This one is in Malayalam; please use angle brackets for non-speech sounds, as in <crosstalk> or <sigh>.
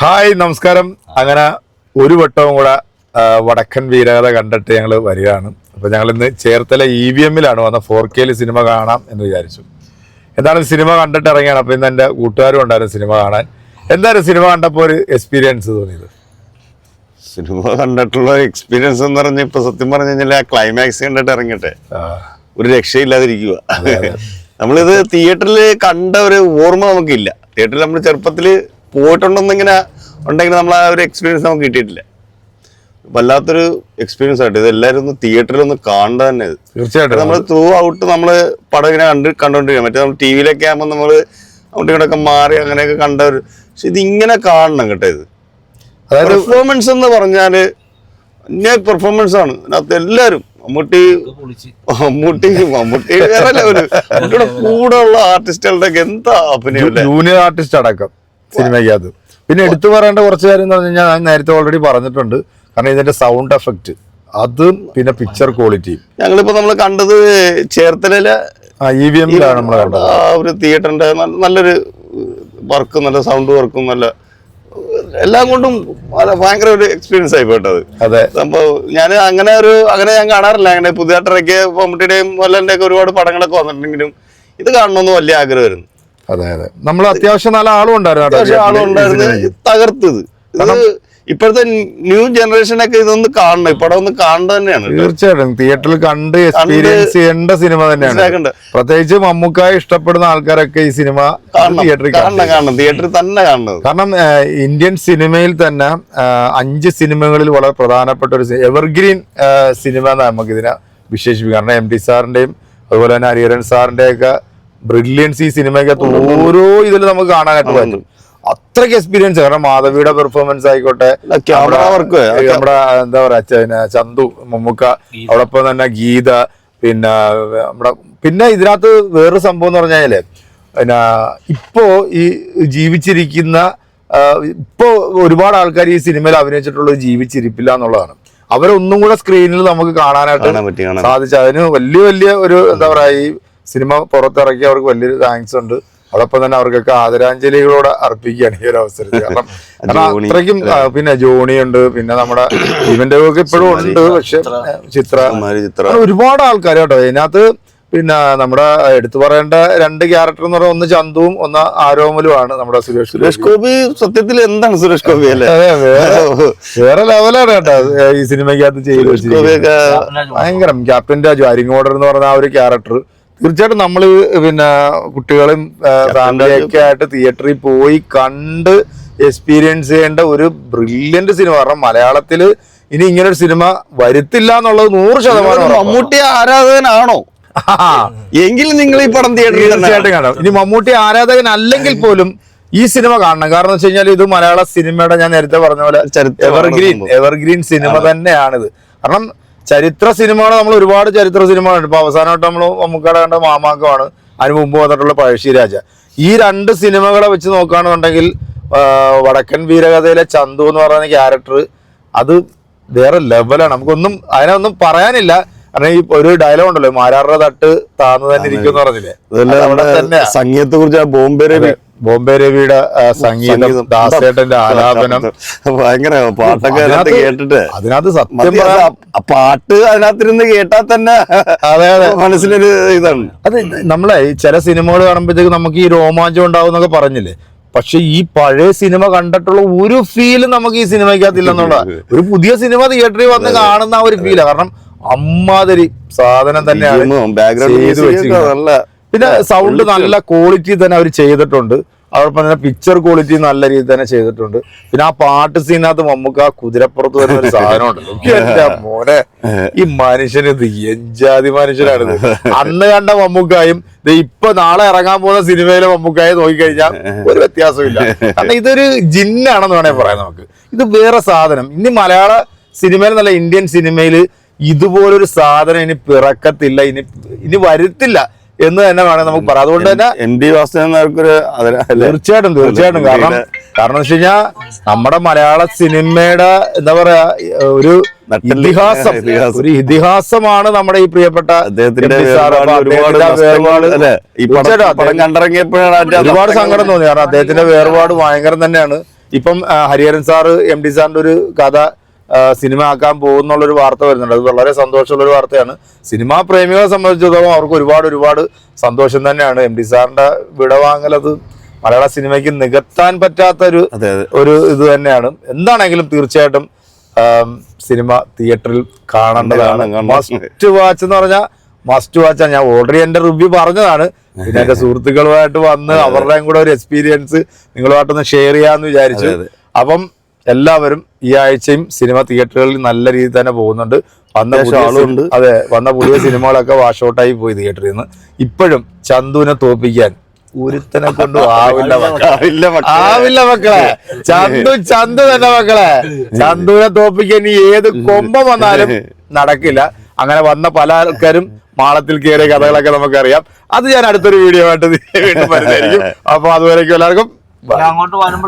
ഹായ് നമസ്കാരം. അങ്ങനെ ഒരു വട്ടവും കൂടെ വടക്കൻ വീരകഥ കണ്ടിട്ട് ഞങ്ങൾ വരികയാണ്. അപ്പൊ ഞങ്ങൾ ഇന്ന് ചേർത്തല ഇ വി എമ്മിലാണ് വന്ന ഫോർ കെയിൽ സിനിമ കാണാം എന്ന് വിചാരിച്ചു. എന്താണ് സിനിമ കണ്ടിട്ട് ഇറങ്ങിയാണ്. അപ്പൊ ഇന്ന് എന്റെ കൂട്ടുകാരും ഉണ്ടായിരുന്നു സിനിമ കാണാൻ. എന്തായാലും സിനിമ കണ്ടപ്പോൾ ഒരു എക്സ്പീരിയൻസ് തോന്നിയത്? സിനിമ കണ്ടിട്ടുള്ള എക്സ്പീരിയൻസ് എന്ന് പറഞ്ഞ ഇപ്പൊ സത്യം പറഞ്ഞു കഴിഞ്ഞാൽ ആ ക്ലൈമാക്സ് കണ്ടിട്ട് ഇറങ്ങട്ടെ ഒരു രക്ഷയില്ലാതിരിക്കുക നമ്മളിത് തിയേറ്ററിൽ കണ്ട ഒരു ഓർമ്മ നമുക്കില്ല. തിയേറ്ററിൽ നമ്മൾ ചെറുപ്പത്തിൽ പോയിട്ടുണ്ടെന്നിങ്ങനെ ഉണ്ടെങ്കിൽ നമ്മൾ ആ ഒരു എക്സ്പീരിയൻസ് നമുക്ക് കിട്ടിയിട്ടില്ല. വല്ലാത്തൊരു എക്സ്പീരിയൻസ് ആയിട്ട് ഇത് എല്ലാവരും ഒന്ന് തിയേറ്ററിൽ ഒന്ന് കാണേണ്ട തന്നെ തീർച്ചയായിട്ടും. നമ്മൾ ത്രൂ ഔട്ട് നമ്മൾ പടം ഇങ്ങനെ കണ്ട് കണ്ടോണ്ടിരിക്കുക മറ്റേ നമ്മൾ ടി വിയിലൊക്കെ ആകുമ്പോൾ നമ്മൾ അവിടെ ഇങ്ങോട്ടൊക്കെ മാറി അങ്ങനെയൊക്കെ കണ്ട ഒരു പക്ഷെ ഇതിങ്ങനെ ഇങ്ങനെ കാണണം കേട്ടോ ഇത്. അതായത് പെർഫോമൻസ് എന്ന് പറഞ്ഞാൽ അന്യ പെർഫോമൻസ് ആണ്. അതിനകത്ത് എല്ലാവരും മമ്മൂട്ടി മമ്മൂട്ടി മമ്മൂട്ടി വേറെ ലെവൽ മമ്മൂട്ടിയുടെ കൂടെ ഉള്ള ആർട്ടിസ്റ്റുകളുടെ എന്താ അഭിനയം ജൂനിയർ ആർട്ടിസ്റ്റ് അടക്കം. സിനിമയ്ക്കകത്ത് പിന്നെ എടുത്തു പറയേണ്ട കുറച്ച് കാര്യം എന്ന് പറഞ്ഞു കഴിഞ്ഞാൽ ഞാൻ നേരത്തെ ഓൾറെഡി പറഞ്ഞിട്ടുണ്ട്. കാരണം ഇതിന്റെ സൗണ്ട് എഫക്റ്റ് അതും പിന്നെ പിക്ചർ ക്വാളിറ്റിയും ഞങ്ങളിപ്പോ നമ്മൾ കണ്ടത് ചേർത്തലയിലെ ആ ഇ വി എമ്മിലാണ് നമ്മൾ കണ്ടത്. ആ ഒരു തിയേറ്ററിന്റെ നല്ലൊരു വർക്കും നല്ല സൗണ്ട് വർക്കും നല്ല എല്ലാം കൊണ്ടും ഭയങ്കര ഒരു എക്സ്പീരിയൻസ് ആയി പോയിട്ടത്. അതെ. സംഭവം ഞാൻ അങ്ങനെ ഒരു അങ്ങനെ ഞാൻ കാണാറില്ല. അങ്ങനെ പുതിയ ഇറക്കിയ മമ്മൂട്ടിയുടെയും മോഹൻലാലിന്റെ ഒക്കെ ഒരുപാട് പടങ്ങളൊക്കെ വന്നിട്ടുണ്ടെങ്കിലും ഇത് കാണണമെന്ന് വലിയ ആഗ്രഹമായിരുന്നു. അതെ അതെ. നമ്മൾ അത്യാവശ്യം നല്ല ആളും ഉണ്ടായിരുന്നു സിനിമയ്ക്ക്. തകർത്തത്. ഇത് ഇപ്പോഴത്തെ ന്യൂ ജനറേഷനൊക്കെ ഇതൊന്ന് കാണണം. ഇപ്പൊ പടം ഒന്ന് കാണേണ്ട തന്നെയാണ് തീർച്ചയായിട്ടും. തിയേറ്ററിൽ കണ്ട് എക്സ്പീരിയൻസ് ചെയ്യേണ്ട സിനിമ തന്നെയാണ് പ്രത്യേകിച്ച് മമ്മൂക്കായി ഇഷ്ടപ്പെടുന്ന ആൾക്കാരൊക്കെ ഈ സിനിമ തിയേറ്ററിൽ കാണണം കാണണം. തിയേറ്ററിൽ തന്നെ കാണണം കാരണം ഇന്ത്യൻ സിനിമയിൽ തന്നെ അഞ്ച് സിനിമകളിൽ വളരെ പ്രധാനപ്പെട്ട ഒരു എവർഗ്രീൻ സിനിമ എന്നാണ് നമുക്ക് ഇതിനെ വിശേഷിപ്പിക്കാം. കാരണം എം ടി സാറിന്റെയും അതുപോലെ തന്നെ ഹരിഹരൻ സാറിന്റെ ഒക്കെ ബ്രില്യൻസ് ഈ സിനിമയ്ക്കകത്ത് ഓരോ ഇതിലും നമുക്ക് കാണാനായിട്ട് പറ്റും. അത്രയ്ക്ക് എക്സ്പീരിയൻസ് കാരണം മാധവിയുടെ പെർഫോമൻസ് ആയിക്കോട്ടെ ക്യാമറ നമ്മുടെ- വർക്ക് നമ്മുടെ എന്താ പറയാ ചന്തു മമ്മൂക്ക അവിടെ തന്നെ ഗീത പിന്നെ നമ്മുടെ പിന്നെ ഇതിനകത്ത് വേറൊരു സംഭവം എന്ന് പറഞ്ഞാൽ പിന്നെ ഇപ്പോ ഈ ജീവിച്ചിരിക്കുന്ന ഇപ്പോ ഒരുപാട് ആൾക്കാർ ഈ സിനിമയിൽ അഭിനയിച്ചിട്ടുള്ളത് ജീവിച്ചിരിപ്പില്ല എന്നുള്ളതാണ്. അവരൊന്നും കൂടെ സ്ക്രീനിൽ നമുക്ക് കാണാനായിട്ട് സാധിച്ചു. അതിന് വലിയ വലിയ ഒരു എന്താ പറയാ ഈ സിനിമ പുറത്തിറക്കി അവർക്ക് വലിയൊരു താങ്ക്സ് ഉണ്ട്. അതോടൊപ്പം തന്നെ അവർക്കൊക്കെ ആദരാഞ്ജലികളോടെ അർപ്പിക്കുകയാണ് ഈ ഒരു അവസരത്തിൽ. <laughs> കാരണം അത്രയ്ക്കും പിന്നെ ജോണി ഉണ്ട് പിന്നെ നമ്മുടെ ഇവന്റെ ഒക്കെ ഇപ്പോഴും ഉണ്ട് പക്ഷെ ചിത്ര. ചിത്ര. ഒരുപാട് ആൾക്കാർ കേട്ടോ. ഇതിനകത്ത് പിന്നെ നമ്മുടെ എടുത്തു പറയേണ്ട രണ്ട് ക്യാരക്ടർ എന്ന് പറയുന്നത് ഒന്ന് ചന്തുവും ഒന്ന് ആരോമലുമാണ് നമ്മുടെ സുരേഷ് സുരേഷ് ഗോപി സത്യത്തിൽ എന്താണ് സുരേഷ് ഗോപി അല്ലേ? വേറെ ലെവലാണ് കേട്ടോ. ഈ സിനിമയ്ക്കകത്ത് ചെയ്ത് ഭയങ്കരം. ക്യാപ്റ്റൻ രാജു അരിങ്ങോടർ എന്ന് പറഞ്ഞ ആ ഒരു ക്യാരക്ടർ തീർച്ചയായിട്ടും നമ്മൾ പിന്നെ കുട്ടികളും ഫാമിലിയൊക്കെ ആയിട്ട് തിയേറ്ററിൽ പോയി കണ്ട് എക്സ്പീരിയൻസ് ചെയ്യേണ്ട ഒരു ബ്രില്യന്റ് സിനിമ. കാരണം മലയാളത്തിൽ ഇനി ഇങ്ങനെ ഒരു സിനിമ വരുത്തില്ല എന്നുള്ളത് നൂറ് ശതമാനം മമ്മൂട്ടി ആരാധകനാണോ? <laughs> എങ്കിൽ നിങ്ങൾ ഈ പടം തിയേറ്ററിൽ തീർച്ചയായിട്ടും കാണാം. ഇനി മമ്മൂട്ടി ആരാധകൻ അല്ലെങ്കിൽ പോലും ഈ സിനിമ കാണണം. കാരണം വെച്ച് കഴിഞ്ഞാൽ ഇത് മലയാള സിനിമയുടെ ഞാൻ നേരത്തെ പറഞ്ഞ പോലെ എവർഗ്രീൻ. എവർഗ്രീൻ സിനിമ തന്നെയാണിത്. കാരണം ചരിത്ര സിനിമകൾ നമ്മൾ ഒരുപാട് ചരിത്ര സിനിമകളുണ്ട്. ഇപ്പൊ അവസാനമായിട്ട് നമ്മൾ മമ്മൂക്കയുടെ കണ്ട മാമാക്കമാണ് അതിന് മുമ്പ് വന്നിട്ടുള്ള പഴശ്ശിരാജ ഈ രണ്ട് സിനിമകളെ വെച്ച് നോക്കുകയാണെന്നുണ്ടെങ്കിൽ വടക്കൻ വീരകഥയിലെ ചന്തു എന്ന് പറയുന്ന ക്യാരക്ടർ അത് വേറെ ലെവലാണ് നമുക്കൊന്നും അതിനൊന്നും പറയാനില്ല. കാരണം ഈ ഒരു ഡയലോഗ് ഉണ്ടല്ലോ മാരാറുടെ തട്ട് താന്ന് തന്നെ ഇരിക്കും. എന്ന് പറഞ്ഞില്ലേ. സംഗീതത്തെ കുറിച്ച് ബോംബെ രവി ബോംബെ രവിയുടെ സംഗീതം ദാസേട്ടന്റെ ആലാപനം. ഭയങ്കര പാട്ടൊക്കെ അതിനകത്ത് കേട്ടിട്ട്. അതിനകത്ത് സത്യം പാട്ട് അതിനകത്തിരുന്ന് കേട്ടാൽ തന്നെ അതെ അതെ. മനസ്സിലൊരു ഇതാണ്. അത് നമ്മളെ ഈ ചില സിനിമകൾ കാണുമ്പോഴത്തേക്ക് നമുക്ക് ഈ രോമാഞ്ചം ഉണ്ടാവും എന്നൊക്കെ പറഞ്ഞില്ലേ? പക്ഷെ ഈ പഴയ സിനിമ കണ്ടിട്ടുള്ള ഒരു ഫീലും നമുക്ക് ഈ സിനിമയ്ക്കകത്തില്ലെന്നുള്ള ഒരു പുതിയ സിനിമ തിയേറ്ററിൽ വന്ന് കാണുന്ന ഒരു ഫീലാണ് കാരണം അമ്മാതിരി സാധനം തന്നെയാണ് ബാക്ക്ഗ്രൗണ്ട് നല്ല പിന്നെ സൗണ്ട് നല്ല ക്വാളിറ്റി തന്നെ അവർ ചെയ്തിട്ടുണ്ട്. അതോടൊപ്പം തന്നെ പിക്ചർ ക്വാളിറ്റി നല്ല രീതിയിൽ തന്നെ ചെയ്തിട്ടുണ്ട്. പിന്നെ ആ പാട്ട് സീനകത്ത് നമുക്ക് ആ കുതിരപ്പുറത്ത് വരുന്ന ഒരു സാധനമുണ്ട്. എന്റെ മോനെ ഈ മനുഷ്യന് ഇത് എഞ്ചാതി മനുഷ്യനാണിത് അന്ന് കണ്ട മമ്മൂക്കായും ഇപ്പൊ നാളെ ഇറങ്ങാൻ പോകുന്ന സിനിമയിലെ മമ്മൂക്കായെ നോക്കിക്കഴിഞ്ഞാൽ ഒരു വ്യത്യാസമില്ല കാരണം ഇതൊരു ജിന്നാണെന്ന് വേണേ പറയാം നമുക്ക്. ഇത് വേറെ സാധനം. ഇനി മലയാള സിനിമയിൽ നല്ല ഇന്ത്യൻ സിനിമയിൽ ഇതുപോലൊരു സാധനം ഇനി പിറക്കത്തില്ല ഇനി ഇനി വരുത്തില്ല എന്ന് തന്നെ വേണം നമുക്ക് പറയാം. അതുകൊണ്ട് തന്നെ എം ഡി അതിന് തീർച്ചയായിട്ടും തീർച്ചയായിട്ടും. കാരണം കാരണം വെച്ച് കഴിഞ്ഞാൽ നമ്മുടെ മലയാള സിനിമയുടെ എന്താ പറയാ ഒരു. <laughs> ഇതിഹാസം. ഒരു ഇതിഹാസമാണ് നമ്മുടെ ഈ പ്രിയപ്പെട്ട ഒരുപാട് സങ്കടം തോന്നി. കാരണം അദ്ദേഹത്തിന്റെ വേർപാട് ഭയങ്കരം തന്നെയാണ്. ഇപ്പം ഹരിഹരൻ സാറ് എം ഡി സാറിന്റെ ഒരു കഥ സിനിമ ആക്കാൻ പോകുന്നുള്ളൊരു വാർത്ത വരുന്നുണ്ട്. അത് വളരെ സന്തോഷമുള്ളൊരു വാർത്തയാണ്. സിനിമാ പ്രേമികളെ സംബന്ധിച്ചിടത്തോളം അവർക്ക് ഒരുപാട് ഒരുപാട് സന്തോഷം തന്നെയാണ്. എം ഡി സാറിന്റെ വിടവാങ്ങൽ അത് മലയാള സിനിമയ്ക്ക് നികത്താൻ പറ്റാത്ത ഒരു ഒരു ഇത് തന്നെയാണ്. എന്താണെങ്കിലും തീർച്ചയായിട്ടും സിനിമ തിയേറ്ററിൽ കാണേണ്ടതാണ്. കാണണം, കാണണം. മസ്റ്റ് വാച്ച് എന്ന് പറഞ്ഞാൽ മസ്റ്റ് വാച്ച് ഞാൻ ഓൾറെഡി എന്റെ റിവ്യൂ പറഞ്ഞതാണ്. പിന്നെ എന്റെ <laughs> സുഹൃത്തുക്കളുമായിട്ട് വന്ന് അവരുടെയും കൂടെ ഒരു എക്സ്പീരിയൻസ് നിങ്ങളുമായിട്ടൊന്ന് ഷെയർ ചെയ്യാന്ന് വിചാരിച്ചു. അപ്പം എല്ലാവരും ഈ ആഴ്ചയും സിനിമ തിയേറ്ററുകളിൽ നല്ല രീതിയിൽ തന്നെ പോകുന്നുണ്ട്. വന്ന ആളുണ്ട്. അതെ വന്ന പുതിയ സിനിമകളൊക്കെ വാഷ് ഔട്ടായി പോയി തിയേറ്ററിൽ നിന്ന്. ഇപ്പോഴും ചന്തുവിനെ തോപ്പിക്കാൻ ഒരുത്തനെ കൊണ്ട് ആവില്ല മക്കളെ. ആവില്ല മക്കളെ. ചന്തു ചന്തു തന്നെ മക്കളെ. ചന്തുവിനെ തോപ്പിക്കാൻ ഇനി ഏത് കൊമ്പ വന്നാലും നടക്കില്ല. അങ്ങനെ വന്ന പല ആൾക്കാരും മാളത്തിൽ കയറിയ കഥകളൊക്കെ നമുക്കറിയാം. അത് ഞാൻ അടുത്തൊരു വീഡിയോ ആയിട്ട് വീണ്ടും വരുന്നതായിരിക്കും. അപ്പൊ അതുവരേക്കും എല്ലാവർക്കും അങ്ങോട്ട് വരുമ്പോൾ